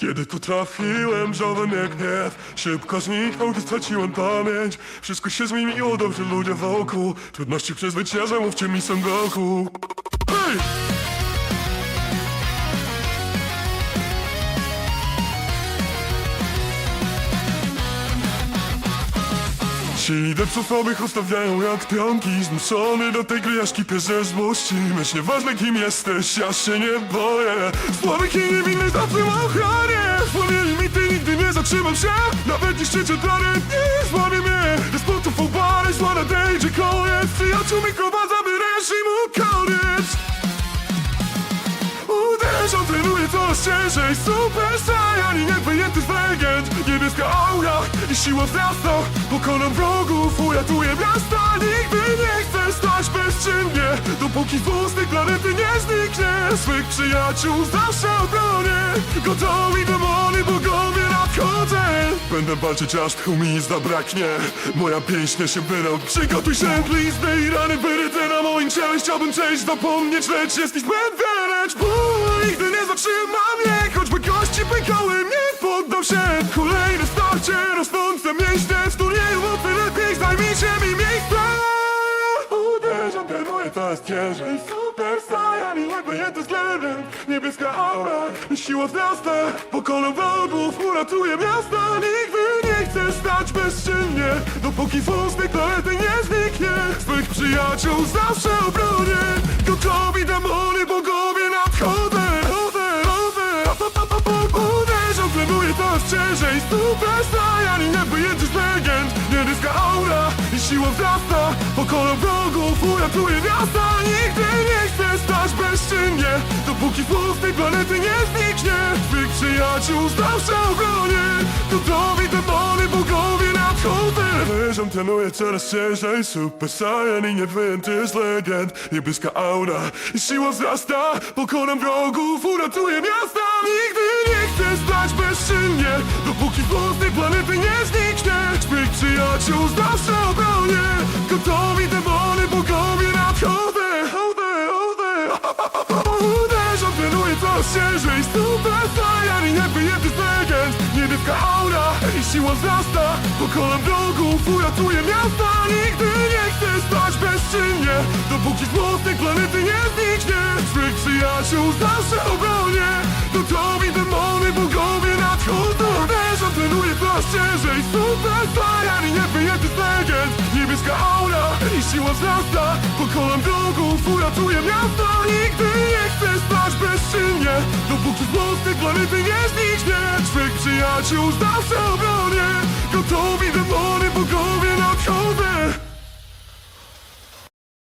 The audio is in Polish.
Kiedy tu trafiłem, żaden jak gniew Szybko zniknął, gdy straciłem pamięć. Wszystko się zmieniło, dobrzy ludzie wokół. Trudności przezwyciężę, mówcie mi Son Goku. Hej! Ci depców nowych ustawiają jak pionki. Zmuszony do tej gry aż kipię ze złości Myśl nieważne kim jesteś, ja się nie boję. Słabych i niewinnych zawsze zatrzymam się Nawet niszczycie dane nie złamie mnie. Despotów obary, zła nadejdzie koniec. Przyjaciół mikrowadzamy reżimu koniec Uderzą, trenuje coraz ciężej. Super Saiyan jak wyjęty z legend Niebieska aura i siła wzrasta Pokonam wrogów, uratuję miasta. Nigdy nie chcę stać bezczynnie. Dopóki wóz tej planety nie zniknie Swych przyjaciół zawsze obronię. Gotowi demony, bogowie Będę walczyć aż tchu mi zabraknie. Moja pięść się wyrał. Przygotuj się, blizny i rany wyryte na moim ciele. Chciałbym część zapomnieć, lecz jest wiele Lecz ból nigdy nie zatrzyma mnie Choćby kości pękały, nie poddam się. Kolejne starcie, rosnące mięśnie. W turnieju mocy lepiej zajmijcie mi miejsce. Uderzam, trenuję, to jest ciężej Super Saiyan i jak wyjęty z legend Niebieska aura siła wzrasta. Pokonam wrogów, uratuję miasta. Nigdy nie chcę stać bezczynnie. Dopóki wąs tej planety nie zniknie. Swych przyjaciół zawsze obronię trenuję, to jest ciężej Super Saiyan i jak wyjęty z legend. Niebieska aura i siła wzrasta. Pokonam wrogów, uratuję miasta. Nigdy nie chcę stać bezczynnie Dopóki włos tej planety nie zniknie. Swych przyjaciół zawsze obronię. Gotowi demony, bogowie Leżam, trenuję coraz ciężej. Super Saiyan i niewyjęty z legend. Niebieska aura i siła wzrasta. Pokonam wrogów, uratuję miasta. Nigdy nie chcę stać bezczynnie Dopóki tej planety nie zniknie. Swych przyjaciół zawsze ciężej Super Saiyan i z legend. Niebieska aura i siła wzrasta. Pokonam wrogów, uratuję miasta. Nigdy nie chcę stać bezczynnie. Dopóki z tej planety nie zniknie. Swych przyjaciół zawsze obronię. Gotowi demony, bogowie nadchodzą. Uderzam, trenuję coraz ciężej Super Saiyan i z legend. Niebieska aura siła wzrasta Pokonam wrogów, uratuję miasta Nigdy nie chcę stać bezczynnie Dopóki z tej planety nie zniknie. Swych przyjaciół zawsze obronię